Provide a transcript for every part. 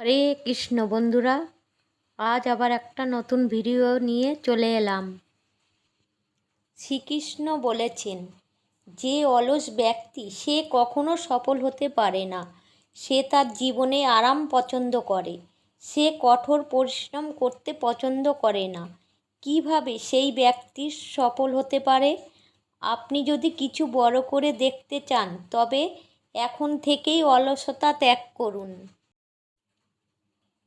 হরে কৃষ্ণ বন্ধুরা, আজ আবার একটা নতুন ভিডিও নিয়ে চলে এলাম। শ্রীকৃষ্ণ বলেছেন, যে অলস ব্যক্তি, সে কখনো সফল হতে পারে না। সে তার জীবনে আরাম পছন্দ করে, সে কঠোর পরিশ্রম করতে পছন্দ করে না। কীভাবে সেই ব্যক্তি সফল হতে পারে? আপনি যদি কিছু বড় করে দেখতে চান, তবে এখন থেকেই অলসতা ত্যাগ করুন।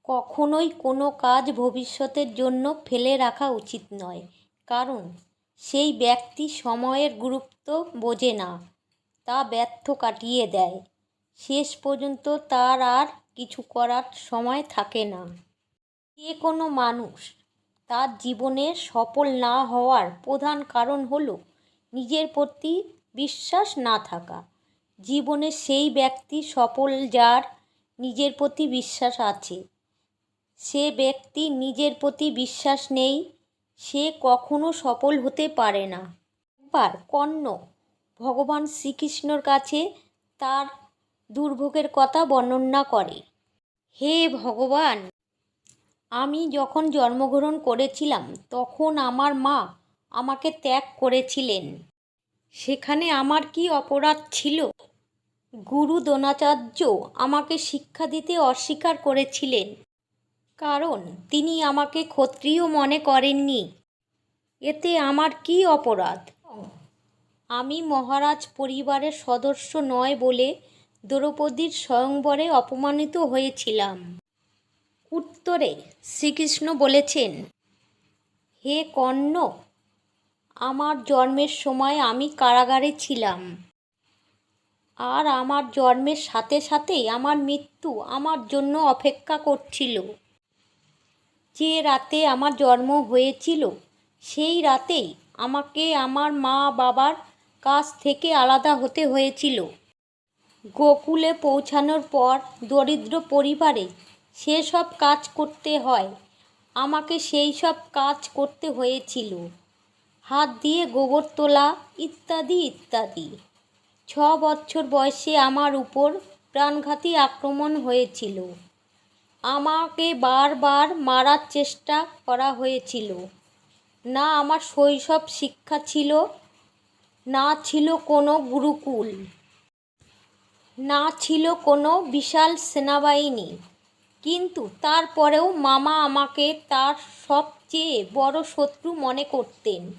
কখনোই কোনো কাজ ভবিষ্যতের জন্য ফেলে রাখা উচিত নয়। কারণ, সেই ব্যক্তি সময়ের গুরুত্ব বোঝে না, তা ব্যর্থ কাটিয়ে দেয়। শেষ পর্যন্ত তার আর কিছু করার সময় থাকে না। যে কোনো মানুষ তার জীবনে সফল না হওয়ার প্রধান কারণ হলো নিজের প্রতি বিশ্বাস না থাকা। জীবনে সেই ব্যক্তি সফল যার নিজের প্রতি বিশ্বাস আছে। সে ব্যক্তি নিজের প্রতি বিশ্বাস নেই, সে কখনো সফল হতে পারে না। একবার কর্ণ ভগবান শ্রীকৃষ্ণর কাছে তার দুর্ভোগের কথা বর্ণনা করে, হে ভগবান, আমি যখন জন্মগ্রহণ করেছিলাম, তখন আমার মা আমাকে ত্যাগ করেছিলেন। সেখানে আমার কি অপরাধ ছিল? গুরু দ্রোণাচার্য আমাকে শিক্ষা দিতে অস্বীকার করেছিলেন। কারণ তিনি আমাকে ক্ষত্রিয় মনে করেননি। এতে আমার কি অপরাধ? আমি মহারাজ পরিবারের সদস্য নয় বলে দ্রৌপদীর স্বয়ংবরে অপমানিত হয়েছিলাম। উত্তরে শ্রীকৃষ্ণ বলেছেন, হে কর্ণ, আমার জন্মের সময় আমি কারাগারে ছিলাম। আর আমার জন্মের সাথে সাথেই আমার মৃত্যু আমার জন্য অপেক্ষা করছিল। যে রাতে আমার জন্ম হয়েছিল, সেই রাতেই আমাকে আমার মা বাবার কাছ থেকে আলাদা হতে হয়েছিল। গোকুলে পৌঁছানোর পর দরিদ্র পরিবারে সেসব কাজ করতে হয়, আমাকে সেই সব কাজ করতে হয়েছিল। হাত দিয়ে গোবর তোলা, ইত্যাদি ইত্যাদি। ছ বছর বয়সে আমার উপর প্রাণঘাতী আক্রমণ হয়েছিল। আমাকে বারবার মারার চেষ্টা করা হয়েছিল। না আমার শৈশব শিক্ষা ছিল, না ছিল কোনো গুরুকুল, না ছিল কোনো বিশাল সেনাবাহিনী। কিন্তু তারপরেও মামা আমাকে তার সবচেয়ে বড় শত্রু মনে করতেন।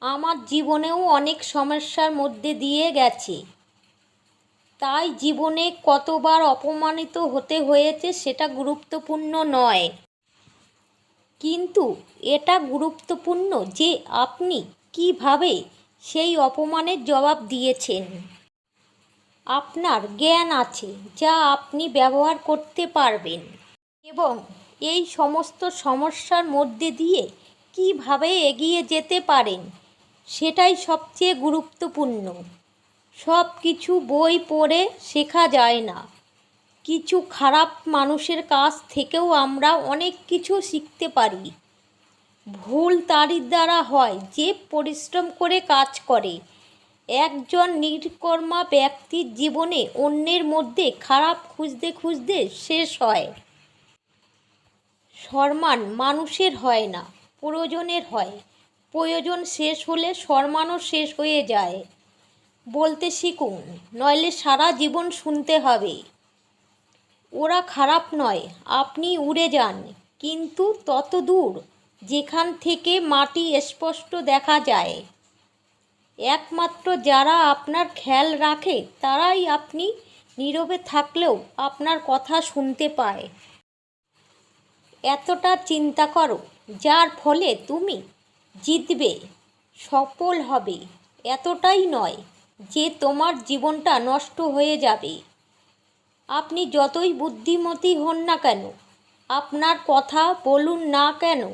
আমার জীবনেও অনেক সমস্যার মধ্যে দিয়ে গেছে। তাই জীবনে কতবার অপমানিত হতে হয়েছে সেটা গুরুত্বপূর্ণ নয়। কিন্তু এটা গুরুত্বপূর্ণ যে আপনি কীভাবে সেই অপমানের জবাব দিয়েছেন। আপনার জ্ঞান আছে যা আপনি ব্যবহার করতে পারবেন এবং এই সমস্ত সমস্যার মধ্যে দিয়ে কীভাবে এগিয়ে যেতে পারেন সেটাই সবচেয়ে গুরুত্বপূর্ণ। সব কিছু বই পড়ে শেখা যায় না। কিছু খারাপ মানুষের কাছ থেকেও আমরা অনেক কিছু শিখতে পারি। ভুল তারই দ্বারা হয়, যে পরিশ্রম করে কাজ করে। একজন নির্কর্মা ব্যক্তির জীবনে অন্যের মধ্যে খারাপ খুঁজতে খুঁজতে শেষ হয়। সম্মান মানুষের হয় না, প্রয়োজনের হয়। প্রয়োজন শেষ হলে সম্মানও শেষ হয়ে যায়। বলতে শিখুন, নইলে সারা জীবন শুনতে হবে। ওরা খারাপ নয়, আপনি উড়ে যান, কিন্তু তত দূর, যেখান থেকে মাটি স্পষ্ট দেখা যায়। একমাত্র যারা আপনার খেয়াল রাখে, তারাই আপনি নীরবে থাকলেও আপনার কথা শুনতে পায়। এতটা চিন্তা করো, যার ফলে তুমি জিতবে, সফল হবে, এতটাই নয়। যে তোমার জীবনটা নষ্ট হয়ে যাবে। আপনি যতই বুদ্ধিমতী হন না কেন, আপনার কথা বলুন না কেন,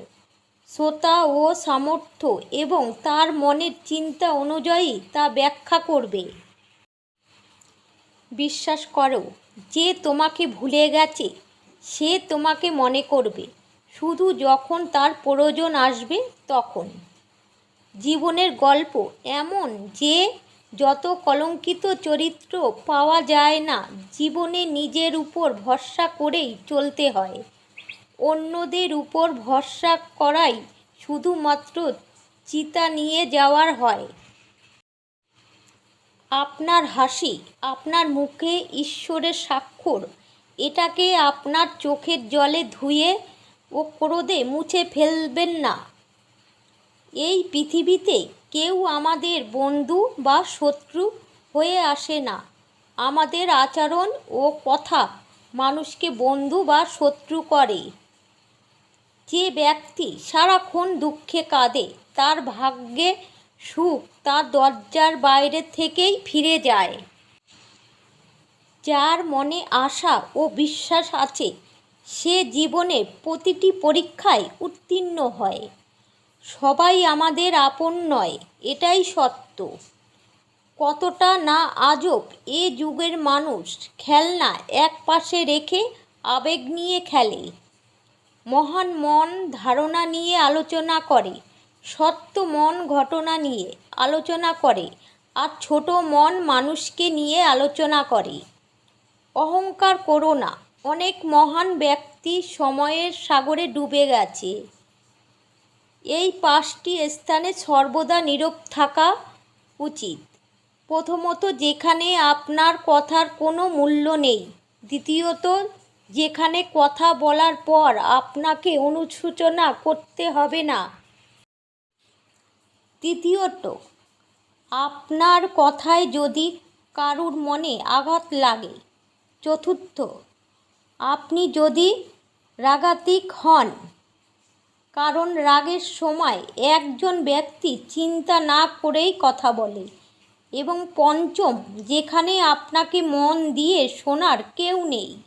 শ্রোতা ও সামর্থ্য এবং তার মনের চিন্তা অনুযায়ী তা ব্যাখ্যা করবে। বিশ্বাস করো, যে তোমাকে ভুলে গেছে, সে তোমাকে মনে করবে। শুধু যখন তার প্রয়োজন আসবে, তখন। জীবনের গল্প এমন যে যত কলঙ্কিত চরিত্র পাওয়া যায় না, জীবনে নিজের উপর ভরসা করেই চলতে হয়। অন্যদের উপর ভরসা করাই শুধুমাত্র চিতা নিয়ে যাওয়ার হয়। আপনার হাসি, আপনার মুখে ঈশ্বরের স্বাক্ষর, এটাকে আপনার চোখের জলে ধুয়ে ও ক্রোধে মুছে ফেলবেন না। এই পৃথিবীতে কেউ আমাদের বন্ধু বা শত্রু হয়ে আসে না। আমাদের আচরণ ও কথা মানুষকে বন্ধু বা শত্রু করে। যে ব্যক্তি সারাক্ষণ দুঃখে কাঁদে, তার ভাগ্যে সুখ তার দরজার বাইরে থেকেই ফিরে যায়। যার মনে আশা ও বিশ্বাস আছে, সে জীবনে প্রতিটি পরীক্ষায় উত্তীর্ণ হয়। সবাই আমাদের আপন নয়, এটাই সত্য। কতটা না আজব এ যুগের মানুষ খেলনা এক পাশে রেখে আবেগ নিয়ে খেলে। মহান মন ধারণা নিয়ে আলোচনা করে, সত্য মন ঘটনা নিয়ে আলোচনা করে, আর ছোট মন মানুষকে নিয়ে আলোচনা করে। অহংকার করো না, অনেক মহান ব্যক্তি সময়ের সাগরে ডুবে গেছে। এই পাঁচটি স্থানে সর্বদা নীরব থাকা উচিত। প্রথমত, যেখানে আপনার কথার কোনো মূল্য নেই। দ্বিতীয়ত, যেখানে কথা বলার পর আপনাকে অনুশোচনা করতে হবে না। তৃতীয়ত, আপনার কথায় যদি কারুর মনে আঘাত লাগে। চতুর্থ, আপনি যদি রাগাতিক হন কারণ রাগের সময় একজন ব্যক্তি চিন্তা না করেই কথা বলে। এবং পঞ্চম, যেখানে আপনাকে মন দিয়ে শোনার কেউ নেই।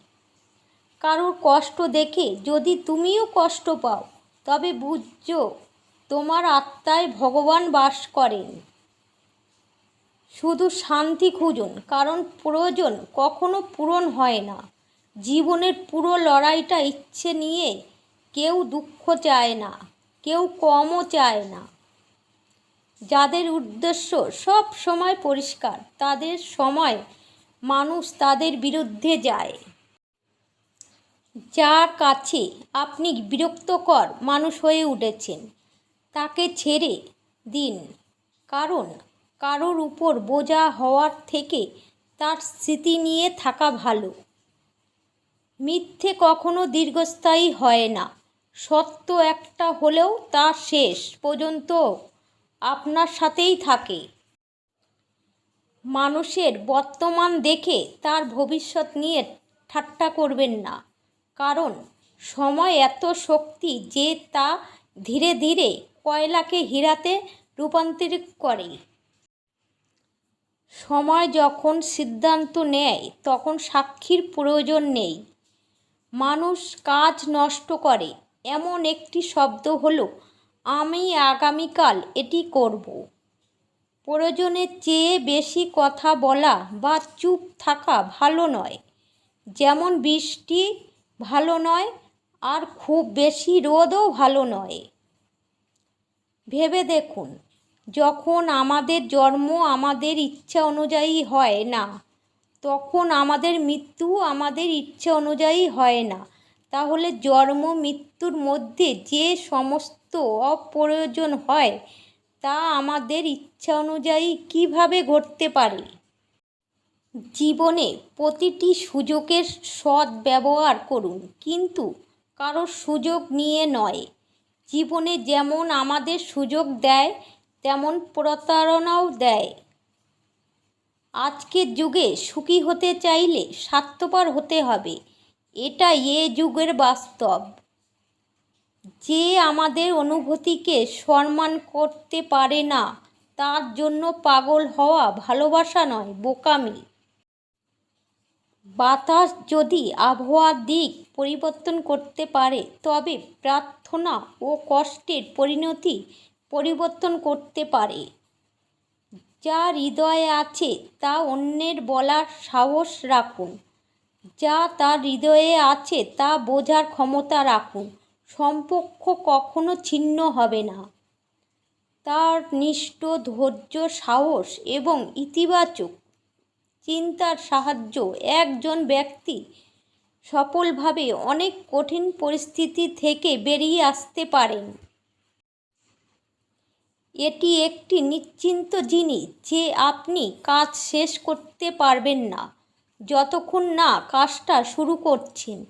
কারোর কষ্ট দেখে যদি তুমিও কষ্ট পাও, তবে বুঝছ তোমার আত্মায় ভগবান বাস করেন। শুধু শান্তি খুঁজুন, কারণ প্রয়োজন কখনো পূরণ হয় না। জীবনের পুরো লড়াইটা ইচ্ছে নিয়ে কেউ দুঃখ চায় না, কেউ কমও চায় না। যাদের উদ্দেশ্য সব সময় পরিষ্কার, তাদের সময় মানুষ তাদের বিরুদ্ধে যায়। যার কাছে আপনি বিরক্তকর মানুষ হয়ে উঠেছেন, তাকে ছেড়ে দিন। কারণ কারোর উপর বোঝা হওয়ার থেকে তার স্মৃতি নিয়ে থাকা ভালো। মিথ্যে কখনো দীর্ঘস্থায়ী হয় না। সত্য একটা হলেও তা শেষ পর্যন্ত আপনার সাথেই থাকে। মানুষের বর্তমান দেখে তার ভবিষ্যৎ নিয়ে ঠাট্টা করবেন না। কারণ সময় এত শক্তি যে তা ধীরে ধীরে কয়লাকে হীরাতে রূপান্তরিত করে। সময় যখন সিদ্ধান্ত নেয়, তখন সাক্ষীর প্রয়োজন নেই। মানুষ কাজ নষ্ট করে এমন একটি শব্দ হলো, আমি আগামীকাল এটি করব। প্রয়োজনের চেয়ে বেশি কথা বলা বা চুপ থাকা ভালো নয়। যেমন বৃষ্টি ভালো নয় আর খুব বেশি রোদও ভালো নয়। ভেবে দেখুন, যখন আমাদের জন্ম আমাদের ইচ্ছা অনুযায়ী হয় না, তখন আমাদের মৃত্যু আমাদের ইচ্ছা অনুযায়ী হয় না। তাহলে জন্ম মৃত্যুর মধ্যে যে সমস্ত অপ্রয়োজন হয়, তা আমাদের ইচ্ছা অনুযায়ী কীভাবে ঘটতে পারে? জীবনে প্রতিটি সুযোগের সৎ ব্যবহার করুন, কিন্তু কারোর সুযোগ নিয়ে নয়। জীবনে যেমন আমাদের সুযোগ দেয়, তেমন প্রতারণাও দেয়। আজকের যুগে সুখী হতে চাইলে স্বার্থপর হতে হবে। এটা এ যুগের বাস্তব। যে আমাদের অনুভূতিকে সম্মান করতে পারে না, তার জন্য পাগল হওয়া ভালোবাসা নয়, বোকামি। বাতাস যদি আবহাওয়ার দিক পরিবর্তন করতে পারে, তবে প্রার্থনা ও কষ্টের পরিণতি পরিবর্তন করতে পারে। যা হৃদয়ে আছে, তা অন্যের বলার সাহস রাখুন। যা তার হৃদয়ে আছে তা বোঝার ক্ষমতা রাখুন। সম্পর্ক কখনো ছিন্ন হবে না। তার নিষ্ঠ ধৈর্য, সাহস এবং ইতিবাচক চিন্তার সাহায্য একজন ব্যক্তি সফলভাবে অনেক কঠিন পরিস্থিতি থেকে বেরিয়ে আসতে পারেন। এটি একটি নিশ্চিন্ত জিনিস যে আপনি কাজ শেষ করতে পারবেন না। যতক্ষণ না কাজটা শুরু করছেন,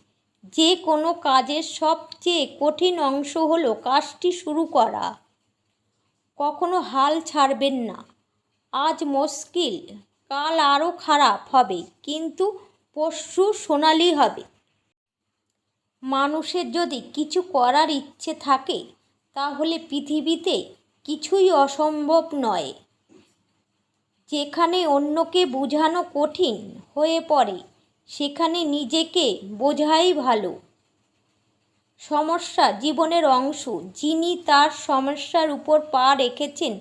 যে কোনো কাজের সবচেয়ে কঠিন অংশ হলো কাজটি শুরু করা। কখনো হাল ছাড়বেন না। আজ মুশকিল, কাল আরও খারাপ হবে, কিন্তু পরশু সোনালি হবে। মানুষের যদি কিছু করার ইচ্ছে থাকে, তাহলে পৃথিবীতে কিছুই অসম্ভব নয়। যেখানে অন্যকে বোঝানো কঠিন হয়ে পড়ে। সেখানে নিজেকে বোঝাই ভালো। সমস্যা জীবনের অংশ। যিনি তার সমস্যার উপর পা রেখেছেন,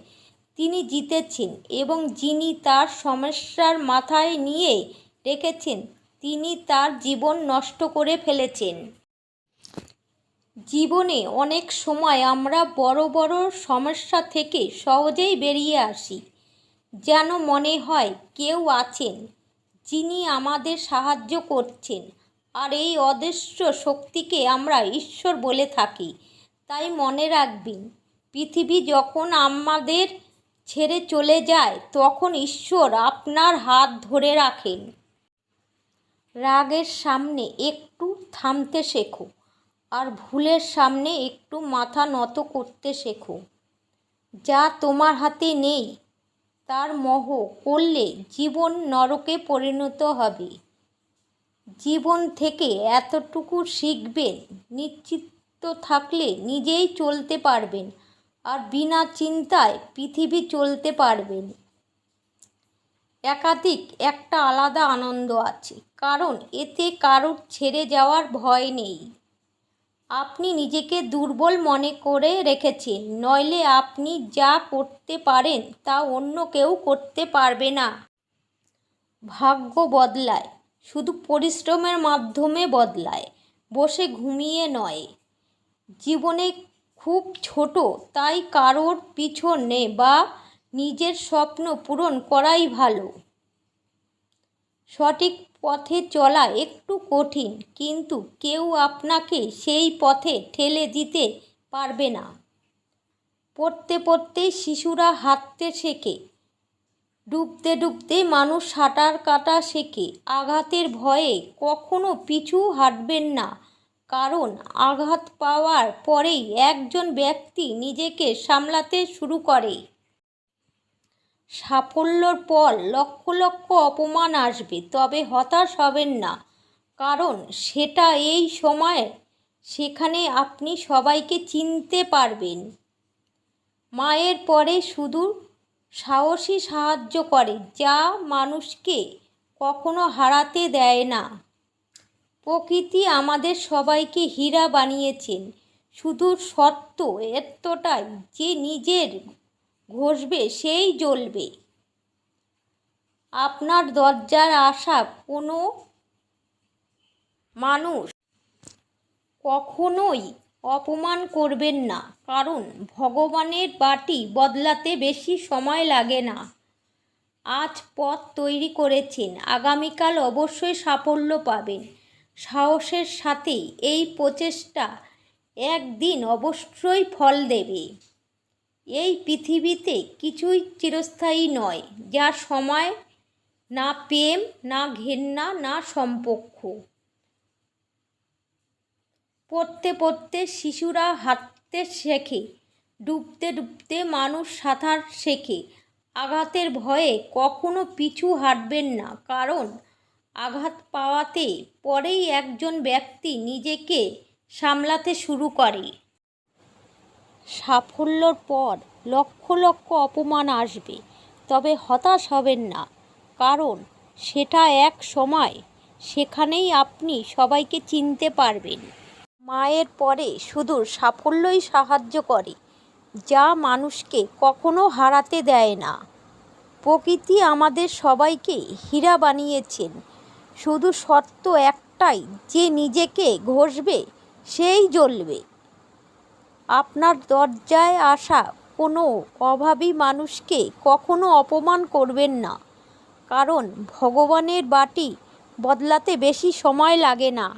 তিনি জিতেছেন এবং যিনি তার সমস্যার মাথায় নিয়ে রেখেছেন, তিনি তার জীবন নষ্ট করে ফেলেছেন। জীবনে অনেক সময় আমরা বড় বড় সমস্যা থেকে সহজেই বেরিয়ে আসি। যেন মনে হয় কেউ আছেন। যিনি আমাদের সাহায্য করছেন। আর এই অদৃশ্য শক্তিকে আমরা ঈশ্বর বলে থাকি। তাই মনে রাখবেন, পৃথিবী যখন আমাদের ছেড়ে চলে যায়, তখন ঈশ্বর আপনার হাত ধরে রাখেন। রাগের সামনে একটু থামতে শেখো, আর ভুলের সামনে একটু মাথা নত করতে শেখো। যা তোমার হাতে নেই তার মোহ করলে জীবন নরকে পরিণত হবে। জীবন থেকে এতটুকু শিখবেন, নিশ্চিত থাকলে নিজেই চলতে পারবেন আর বিনা চিন্তায় পৃথিবী চলতে পারবেন। একাধিক একটা আলাদা আনন্দ আছে, কারণ এতে কারোর ছেড়ে যাওয়ার ভয় নেই। আপনি নিজেকে দুর্বল মনে করে রেখেছেন, নইলে আপনি যা করতে পারেন তা অন্য কেউ করতে পারবে না। ভাগ্য বদলায়, শুধু পরিশ্রমের মাধ্যমে বদলায়, বসে ঘুমিয়ে নয়। জীবনে খুব ছোট, তাই কারোর পিছনে বা নিজের স্বপ্ন পূরণ করাই ভালো। সঠিক পথে চলা একটু কঠিন, কিন্তু কেউ আপনাকে সেই পথে ঠেলে দিতে পারবে না। পড়তে পড়তে শিশুরা হাঁটতে শেখে, ডুবতে ডুবতে মানুষ সাঁতার কাটা শেখে। আঘাতের ভয়ে কখনো পিছু হাঁটবেন না, কারণ আঘাত পাওয়ার পরেই একজন ব্যক্তি নিজেকে সামলাতে শুরু করে। সাফল্যর পর লক্ষ লক্ষ অপমান আসবে, তবে হতাশ হবেন না। কারণ সেটা এই সময় সেখানে আপনি সবাইকে চিনতে পারবেন। মায়ের পরে শুধু সাহসী সাহায্য করে, যা মানুষকে কখনো হারাতে দেয় না। প্রকৃতি আমাদের সবাইকে হীরা বানিয়েছেন। শুধু সত্য এতটাই যে নিজের ঘষবে, সেই জ্বলবে। আপনার দরজার আসা কোনো মানুষ কখনোই অপমান করবেন না, কারণ ভগবানের বাটি বদলাতে বেশি সময় লাগে না। আজ পথ তৈরি করেছেন, আগামীকাল অবশ্যই সাফল্য পাবেন। সাহসের সাথে এই প্রচেষ্টা একদিন অবশ্যই ফল দেবে। এই পৃথিবীতে কিছুই চিরস্থায়ী নয় যা সময় না প্রেম, না ঘেন্না, না সম্পর্ক পড়তে পড়তে শিশুরা হাঁটতে শেখে, ডুবতে ডুবতে মানুষ সাঁতার শেখে। আঘাতের ভয়ে কখনো পিছু হাঁটবেন না, কারণ আঘাত পাওয়াতে পরেই একজন ব্যক্তি নিজেকে সামলাতে শুরু করে। সাফল্যর পর লক্ষ লক্ষ অপমান আসবে। তবে হতাশ হবেন না, কারণ সেটা এক সময়। সেখানেই আপনি সবাইকে চিনতে পারবেন। মায়ের পরে শুধু সাফল্যই সাহায্য করে, যা মানুষকে কখনো হারাতে দেয় না। প্রকৃতি আমাদের সবাইকে হীরা বানিয়েছেন। শুধু শর্ত একটাই, যে নিজেকে ঘষবে, সেই জ্বলবে। আপনার দরজায় আসা কোনো অভাবী মানুষকে কখনো অপমান করবেন না। কারণ ভগবানের বাটি বদলাতে বেশি সময় লাগে না।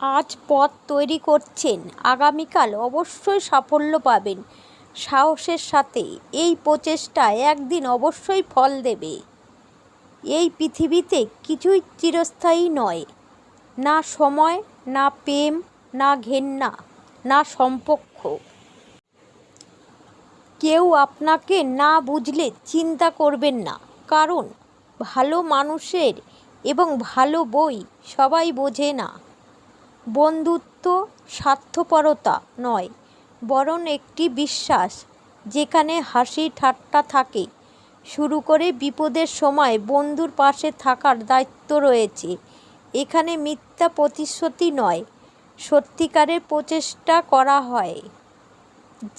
আজ পথ তৈরি করছেন, আগামীকাল অবশ্যই সাফল্য পাবেন। সাহসের সাথে এই প্রচেষ্টা একদিন অবশ্যই ফল দেবে। এই পৃথিবীতে কিছুই চিরস্থায়ী নয়। না সময়, না প্রেম না ঘেন্না, না সম্পক্ষ। কেউ আপনাকে না বুঝলে চিন্তা করবেন না, কারণ ভালো মানুষের এবং ভালো বই সবাই বোঝে না। বন্ধুত্ব স্বার্থপরতা নয়, বরং একটি বিশ্বাস যেখানে হাসি ঠাট্টা থাকে। শুরু করে বিপদের সময় বন্ধুর পাশে থাকার দায়িত্ব রয়েছে। এখানে মিথ্যা প্রতিশ্রুতি নয় সত্যিকারের প্রচেষ্টা করা হয়।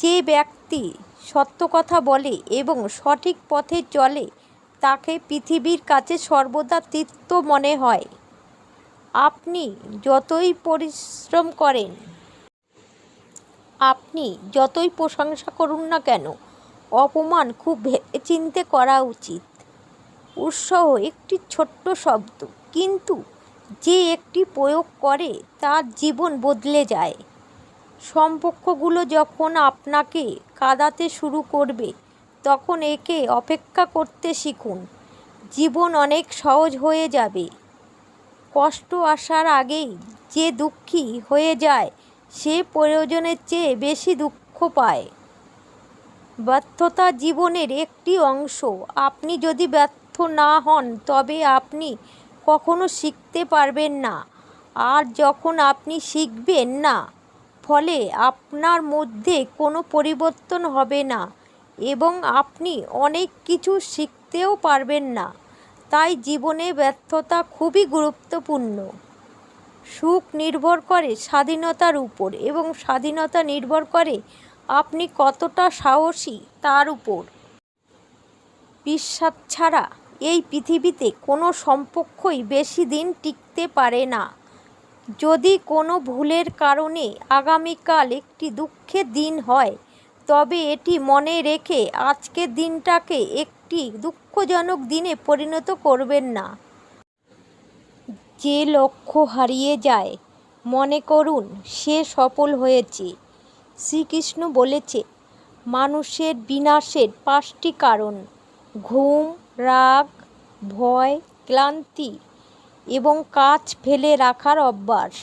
যে ব্যক্তি সত্য কথা বলে এবং সঠিক পথে চলে, তাকে পৃথিবীর কাছে সর্বদা তীর্থ মনে হয়। আপনি যতই পরিশ্রম করেন, আপনি যতই প্রশংসা করুন না কেন, অপমান খুব ভেবেচিন্তে করা উচিত। উৎসাহ একটি ছোট্ট শব্দ, কিন্তু যে একটি প্রয়োগ করে, তার জীবন বদলে যায়। সম্পর্কগুলো যখন আপনাকে কাঁদাতে শুরু করবে, তখন একে অপেক্ষা করতে শিখুন। জীবন অনেক সহজ হয়ে যাবে। কষ্ট আসার আগেই যে দুঃখী হয়ে যায়, সে প্রয়োজনের চেয়ে বেশি দুঃখ পায়। ব্যর্থতা জীবনের একটি অংশ। আপনি যদি ব্যর্থ না হন, তবে আপনি কখনো শিখতে পারবেন না। আর যখন আপনি শিখবেন না, ফলে আপনার মধ্যে কোনো পরিবর্তন হবে না এবং আপনি অনেক কিছু শিখতেও পারবেন না। তাই জীবনে ব্যর্থতা খুবই গুরুত্বপূর্ণ। সুখ নির্ভর করে স্বাধীনতার উপর এবং স্বাধীনতা নির্ভর করে আপনি কতটা সাহসী তার উপর। বিশ্বাস ছাড়া এই পৃথিবীতে কোনো সম্পর্কই বেশি দিন টিকতে পারে না। যদি কোনো ভুলের কারণে আগামীকাল একটি দুঃখের দিন হয়, তবে এটি মনে রেখে আজকের দিনটাকে একটি দুঃখজনক দিনে পরিণত করবেন না। যে লক্ষ্য হারিয়ে যায়, মনে করুন, সে সফল হয়েছে। শ্রীকৃষ্ণ বলেছে, মানুষের বিনাশের পাঁচটি কারণ। ঘুম, রাগ, ভয়, ক্লান্তি এবং কাজ ফেলে রাখার অভ্যাস।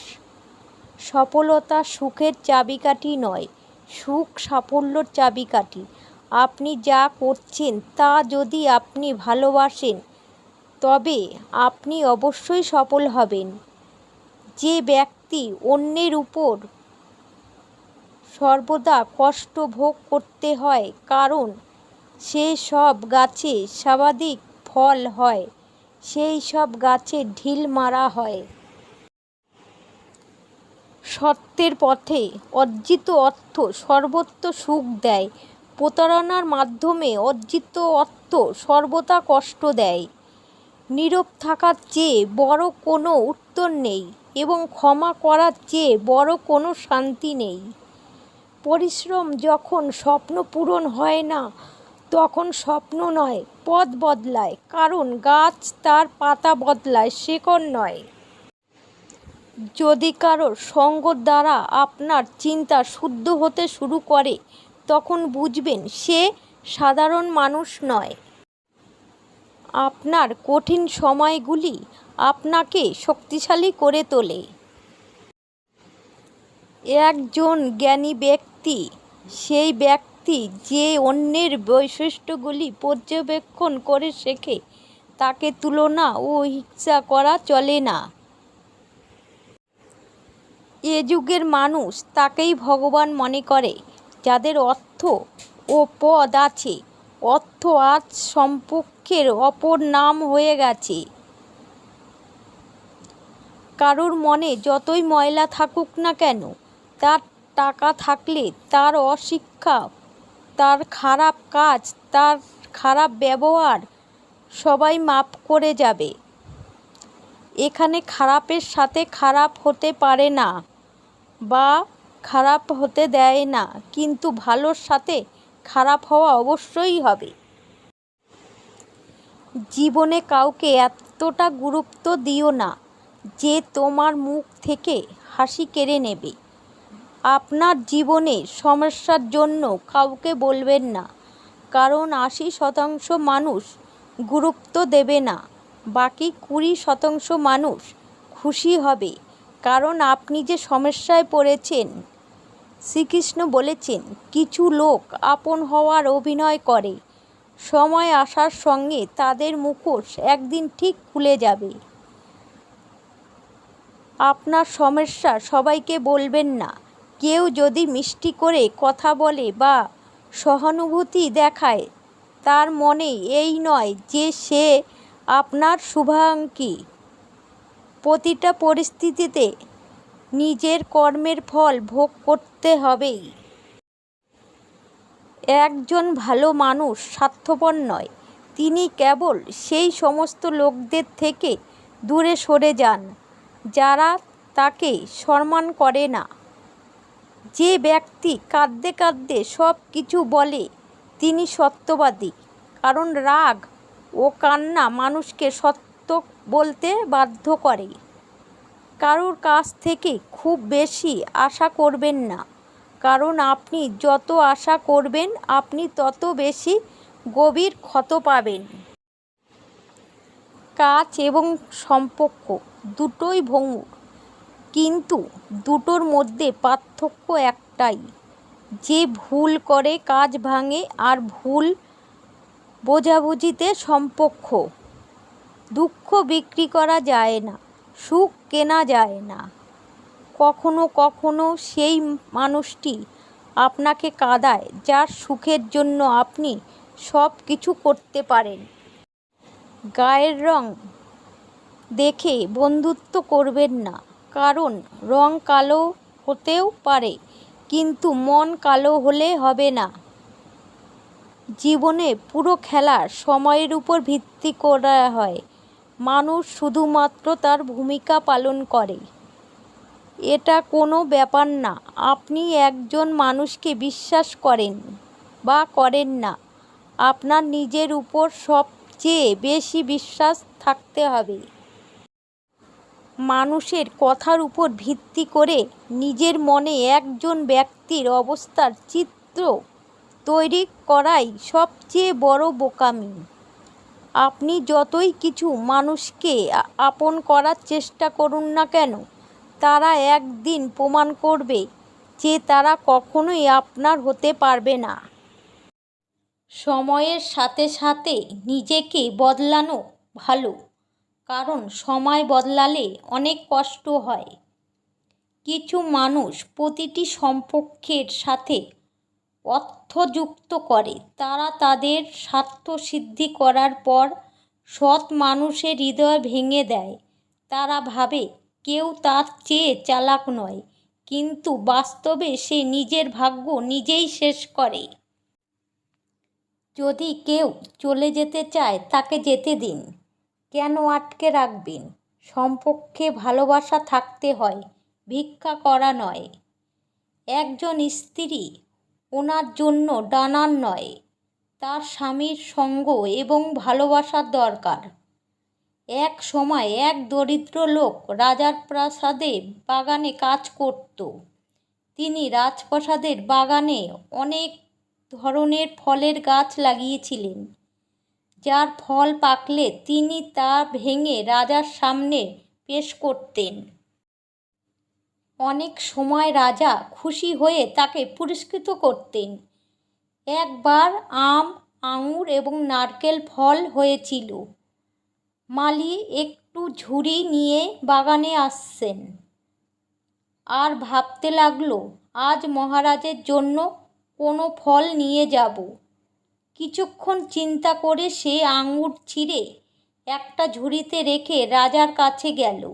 সফলতা সুখের চাবিকাঠি নয়, সুখ সাফল্যর চাবিকাঠি। আপনি যা করছেন তা যদি আপনি ভালোবাসেন, তবে আপনি অবশ্যই সফল হবেন। যে ব্যক্তি অন্যের উপর সর্বদা কষ্ট ভোগ করতে হয় কারণ সে সব গাছে স্বাভাবিক ফল হয়, সেই সব গাছে ঢিল মারা হয়। সত্যের পথে অর্জিত অর্থ সর্বত্র সুখ দেয়, প্রতারণার মাধ্যমে অর্জিত অর্থ সর্বদা কষ্ট দেয়। নীরব থাকার চেয়ে বড় কোনো উত্তর নেই এবং ক্ষমা করার চেয়ে বড় কোনো শান্তি নেই। পরিশ্রম যখন স্বপ্ন পূরণ হয় না তখন স্বপ্ন নয়, পথ বদলায়। কারণ গাছ তার পাতা বদলায় শেকড় নয়। যদি কারোর সঙ্গ দ্বারা আপনার চিন্তা শুদ্ধ হতে শুরু করে, তখন বুঝবেন সে সাধারণ মানুষ নয়। আপনার কঠিন সময়গুলি আপনাকে শক্তিশালী করে তোলে। একজন জ্ঞানী ব্যক্তি সেই ব্যক্তি যে অন্যের বৈশিষ্ট্যগুলি পর্যবেক্ষণ করে শেখে, তাকে তুলনা ও হিংসা করা চলে না। এ যুগের মানুষ তাকেই ভগবান মনে করে, যাদের অর্থ ও পদ আছে। অর্থ আজ সম্পক্ষের অপর নাম হয়ে গেছে। কারোর মনে যতই ময়লা থাকুক না কেন, তার টাকা থাকলে তার অশিক্ষা তার খারাপ কাজ, তার খারাপ ব্যবহার সবাই মাপ করে যাবে। এখানে খারাপের সাথে খারাপ হতে পারে না বা খারাপ হতে দেয় না, কিন্তু ভালোর সাথে খারাপ হওয়া অবশ্যই হবে। জীবনে কাউকে এতটা গুরুত্ব দিও না যে তোমার মুখ থেকে হাসি কেড়ে নেবে। আপনার জীবনে সমস্যার জন্য কাউকে বলবেন না। কারণ আশি শতাংশ মানুষ গুরুত্ব দেবে না। বাকি কুড়ি শতাংশ মানুষ খুশি হবে। কারণ আপনি যে সমস্যায় পড়েছেন, শ্রীকৃষ্ণ বলেছেন, কিছু লোক আপন হওয়ার অভিনয় করে। সময় আসার সঙ্গে তাদের মুখোশ একদিন ঠিক খুলে যাবে। আপনার সমস্যা সবাইকে বলবেন না। কেউ যদি মিষ্টি করে কথা বলে বা সহানুভূতি দেখায়, তার মনে এই নয় যে সে আপনার শুভাঙ্কী প্রতিটা পরিস্থিতিতে নিজের কর্মের ফল ভোগ করতে হবেই। একজন ভালো মানুষ স্বার্থপর নয়, তিনি কেবল সেই সমস্ত লোকদের থেকে দূরে সরে যান, যারা তাকে সম্মান করে না। যে ব্যক্তি কাঁদতে কাঁদতে সব কিছু বলে, তিনি সত্যবাদী। কারণ রাগ ও কান্না মানুষকে সত্য বলতে বাধ্য করে। কারোর কাছ থেকে খুব বেশি আশা করবেন না। কারণ আপনি যত আশা করবেন, আপনি তত বেশি গভীর ক্ষত পাবেন। কাজ এবং সম্পর্ক দুটোই ভঙ্গুর। কিন্তু দুটোর মধ্যে পার্থক্য একটাই। যে ভুল করে কাজ ভাঙে আর ভুল বোঝাবুঝিতে সম্পক্ষ। দুঃখ বিক্রি করা যায় না, সুখ কেনা যায় না। কখনো কখনো সেই মানুষটি আপনাকে কাঁদায়, যার সুখের জন্য আপনি সব কিছু করতে পারেন। গায়ের রং দেখে বন্ধুত্ব করবেন না। কারণ রং কালো হতেও পারে, কিন্তু মন কালো হলে হবে না। জীবনে পুরো খেলা সময়ের উপর ভিত্তি করা হয়। মানুষ শুধুমাত্র তার ভূমিকা পালন করে। এটা কোনো ব্যাপার না, আপনি একজন মানুষকে বিশ্বাস করেন বা করেন না। আপনার নিজের উপর সবচেয়ে বেশি বিশ্বাস থাকতে হবে। মানুষের কথার উপর ভিত্তি করে নিজের মনে একজন ব্যক্তির অবস্থার চিত্র তৈরি করাই সবচেয়ে বড় বোকামি। আপনি যতই কিছু মানুষকে আপন করার চেষ্টা করুন না কেন, তারা একদিন প্রমাণ করবে যে তারা কখনোই আপনার হতে পারবে না। সময়ের সাথে সাথে নিজেকে বদলানো ভালো। কারণ সময় বদলালে অনেক কষ্ট হয়। কিছু মানুষ প্রতিটি সম্পর্কের সাথে অর্থ যুক্ত করে। তারা তাদের স্বার্থ সিদ্ধি করার পর সৎ মানুষের হৃদয় ভেঙে দেয়। তারা ভাবে, কেউ তার চেয়ে চালাক নয়, কিন্তু বাস্তবে সে নিজের ভাগ্য নিজেই শেষ করে। যদি কেউ চলে যেতে চায়, তাকে যেতে দিন। কেন আটকে রাখবেন? সম্পর্কে ভালোবাসা থাকতে হয়, ভিক্ষা করা নয়। একজন স্ত্রী ওনার জন্য ডানার নয়, তার স্বামীর সঙ্গ এবং ভালোবাসার দরকার। এক সময় এক দরিদ্র লোক রাজার প্রাসাদে বাগানে কাজ করত। তিনি রাজপ্রাসাদের বাগানে অনেক ধরনের ফলের গাছ লাগিয়েছিলেন। যার ফল পাকলে তিনি তা ভেঙে রাজার সামনে পেশ করতেন। অনেক সময় রাজা খুশি হয়ে তাকে পুরস্কৃত করতেন। একবার আম, আঙুর এবং নারকেল ফল হয়েছিল। মালি একটু ঝুড়ি নিয়ে বাগানে আসছেন। আর ভাবতে লাগল, আজ মহারাজের জন্য কোনো ফল নিয়ে যাব। কিছুক্ষণ চিন্তা করে সে আঙুর ছিঁড়ে একটা ঝুড়িতে রেখে রাজার কাছে গেল।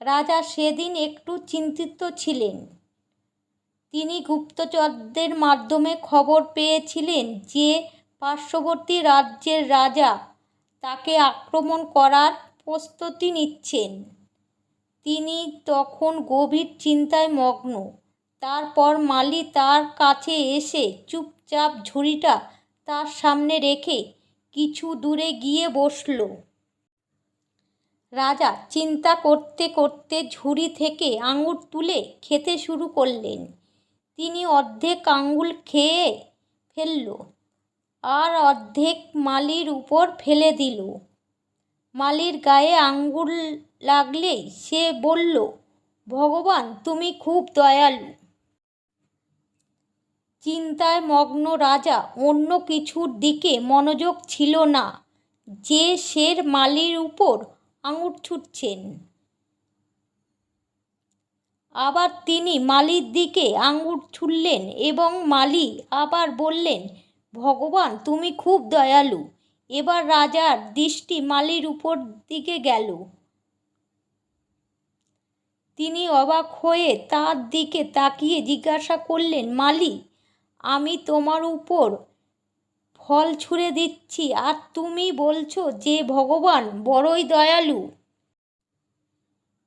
রাজা সেদিন একটু চিন্তিত ছিলেন। তিনি গুপ্তচরদের মাধ্যমে খবর পেয়েছিলেন যে পার্শ্ববর্তী রাজ্যের রাজা তাকে আক্রমণ করার প্রস্তুতি নিচ্ছেন। তিনি তখন গভীর চিন্তায় মগ্ন। তারপর মালি তার কাছে এসে চুপচাপ ঝুড়িটা তার সামনে রেখে কিছু দূরে গিয়ে বসল। রাজা চিন্তা করতে করতে ঝুড়ি থেকে আঙুর তুলে খেতে শুরু করলেন। তিনি অর্ধেক আঙুল খেয়ে ফেলল আর অর্ধেক মালির উপর ফেলে দিল। মালির গায়ে আঙ্গুল লাগলেই সে বলল, ভগবান, তুমি খুব দয়ালু। চিন্তায় মগ্ন রাজা অন্য কিছুর দিকে মনোযোগ ছিল না। যে শের মালির উপর আঙুর ছুটছেন। আবার তিনি মালির দিকে আঙুর ছুড়লেন এবং মালি আবার বললেন, ভগবান, তুমি খুব দয়ালু। এবার রাজার দৃষ্টি মালির উপর দিকে গেল। তিনি অবাক হয়ে তার দিকে তাকিয়ে জিজ্ঞাসা করলেন, মালি আমি তোমার উপর ফল ছুঁড়ে দিচ্ছি, আর তুমি বলছো যে ভগবান বড়ই দয়ালু।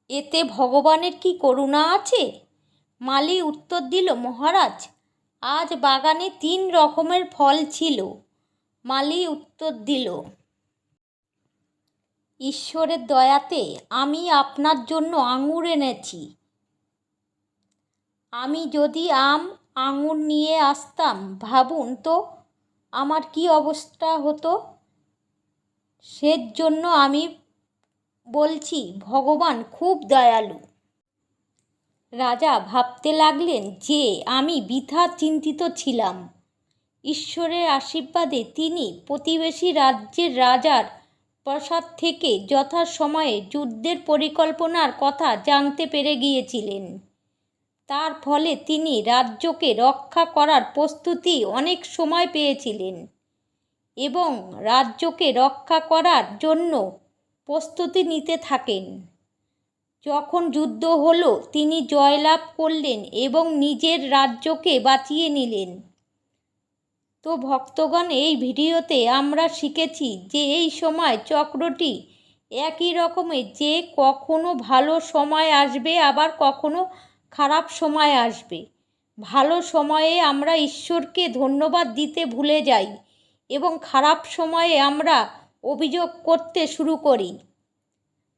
এতে ভগবানের কি করুণা আছে? মালি উত্তর দিল, মহারাজ, আজ বাগানে তিন রকমের ফল ছিল। মালি উত্তর দিল, ঈশ্বরের দয়াতে আমি আপনার জন্য আঙুর এনেছি। আমি যদি আম আঙুর নিয়ে আসতাম, ভাবুন তো আমার কি অবস্থা হতো। সের জন্য আমি বলছি, ভগবান খুব দয়ালু। রাজা ভাবতে লাগলেন যে আমি বৃথা চিন্তিত ছিলাম। ঈশ্বরের আশীর্বাদে তিনি প্রতিবেশী রাজ্যের রাজার প্রাসাদ থেকে যথাসময়ে যুদ্ধের পরিকল্পনার কথা জানতে পেরে গিয়েছিলেন। তার ফলে তিনি রাজ্যকে রক্ষা করার প্রস্তুতি অনেক সময় পেয়েছিলেন এবং রাজ্যকে রক্ষা করার জন্য প্রস্তুতি নিতে থাকেন। যখন যুদ্ধ হলো, তিনি জয়লাভ করলেন এবং নিজের রাজ্যকে বাঁচিয়ে নিলেন। তো ভক্তগণ, এই ভিডিওতে আমরা শিখেছি যে এই সময় চক্রটি একই রকমের, যে কখনো ভালো সময় আসবে, আবার কখনো খারাপ সময় আসবে। ভালো সময়ে আমরা ঈশ্বরকে ধন্যবাদ দিতে ভুলে যাই এবং খারাপ সময়ে আমরা অভিযোগ করতে শুরু করি।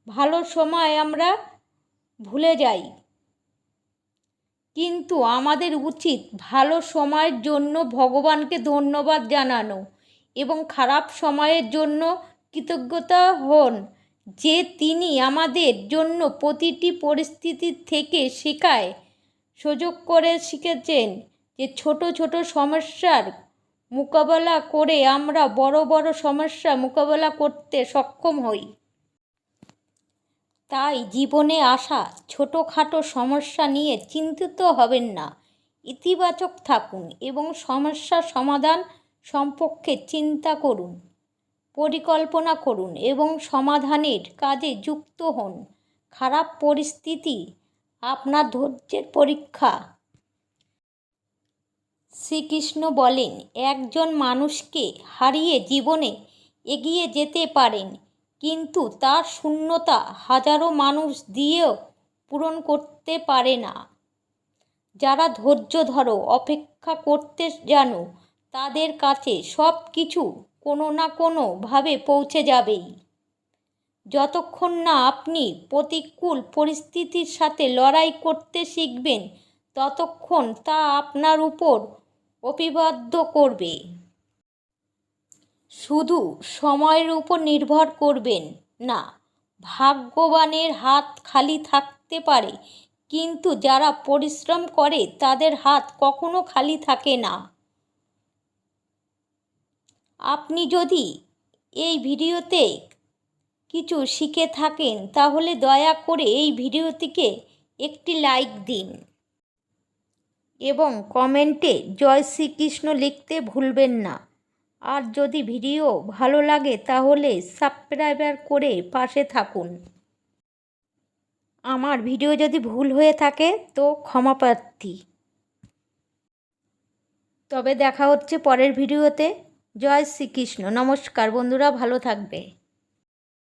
ভালো সময় আমরা ভুলে যাই। কিন্তু আমাদের উচিত ভালো সময়ের জন্য ভগবানকে ধন্যবাদ জানানো এবং খারাপ সময়ের জন্য কৃতজ্ঞতা হন। যে তিনি আমাদের জন্য প্রতিটি পরিস্থিতি থেকে শেখায়, সুযোগ করে শিখেছেন যে ছোট ছোট সমস্যার মোকাবেলা করে আমরা বড় বড় সমস্যা মোকাবেলা করতে সক্ষম হই। তাই জীবনে আসা ছোটোখাটো সমস্যা নিয়ে চিন্তিত হবেন না। ইতিবাচক থাকুন এবং সমস্যা সমাধান সম্পর্কে চিন্তা করুন। পরিকল্পনা করুন এবং সমাধানের কাজে যুক্ত হন। খারাপ পরিস্থিতি, আপনার ধৈর্যের পরীক্ষা। শ্রীকৃষ্ণ বলেন, একজন মানুষকে হারিয়ে জীবনে এগিয়ে যেতে পারেন, কিন্তু তার শূন্যতা হাজারো মানুষ দিয়েও পূরণ করতে পারে না। যারা ধৈর্য ধরো, অপেক্ষা করতে জানো, তাদের কাছে সব কিছু কোনো না কোনোভাবে পৌঁছে যাবেই। যতক্ষণ না আপনি প্রতিকূল পরিস্থিতির সাথে লড়াই করতে শিখবেন, ততক্ষণ তা আপনার উপর অভিবাদ্য করবে। শুধু সময়ের উপর নির্ভর করবেন না, ভাগ্যবানের হাত খালি থাকতে পারে, কিন্তু যারা পরিশ্রম করে তাদের হাত কখনো খালি থাকে না। আপনি যদি এই ভিডিওতে কিছু শিখে থাকেন, তাহলে দয়া করে এই ভিডিওটিকে একটি লাইক দিন এবং কমেন্টে জয় শ্রীকৃষ্ণ লিখতে ভুলবেন না। আর যদি ভিডিও ভালো লাগে, তাহলে সাবস্ক্রাইবার করে পাশে থাকুন। আমার ভিডিও যদি ভুল হয়ে থাকে, তো ক্ষমা প্রার্থী। তবে দেখা হচ্ছে পরের ভিডিওতে। জয় শ্রীকৃষ্ণ। নমস্কার বন্ধুরা ভালো থাকবে।